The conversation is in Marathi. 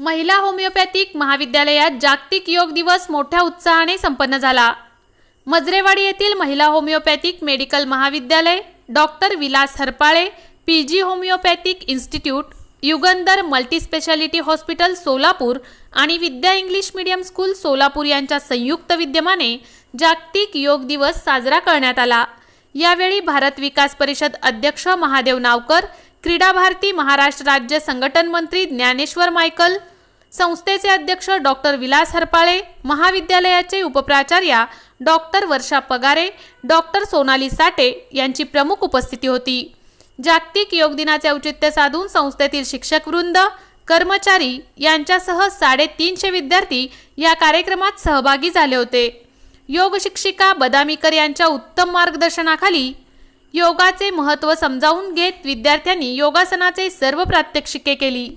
महिला होमिओपॅथिक महाविद्यालयात जागतिक योग दिवस मोठ्या उत्साहाने संपन्न झाला. मजरेवाडी येथील महिला होमिओपॅथिक मेडिकल महाविद्यालय doctor Vilas Harpale P G homeopathic institute Yugandhar multispeciality hospital Solapur आणि Vidya English medium school Solapur यांच्या संयुक्त विद्यमाने जागतिक योग दिवस साजरा करण्यात आला. यावेळी भारत विकास परिषद अध्यक्ष महादेव नावकर क्रीडा भारती महाराष्ट्र राज्य संघटन मंत्री ज्ञानेश्वर मायकल संस्थेचे अध्यक्ष डॉक्टर विलास हरपाळे महाविद्यालयाचे उपप्राचार्या डॉक्टर वर्षा पगारे डॉक्टर सोनाली साठे यांची प्रमुख उपस्थिती होती. जागतिक योग दिनाचे औचित्य साधून संस्थेतील शिक्षक वृंद कर्मचारी यांच्यासह साडेतीनशे विद्यार्थी या कार्यक्रमात सहभागी झाले होते. योग शिक्षिका बदामीकर यांच्या उत्तम मार्गदर्शनाखाली योगाचे महत्त्व समजावून घेत विद्यार्थ्यांनी योगासनाचे सर्व प्रात्यक्षिके केली.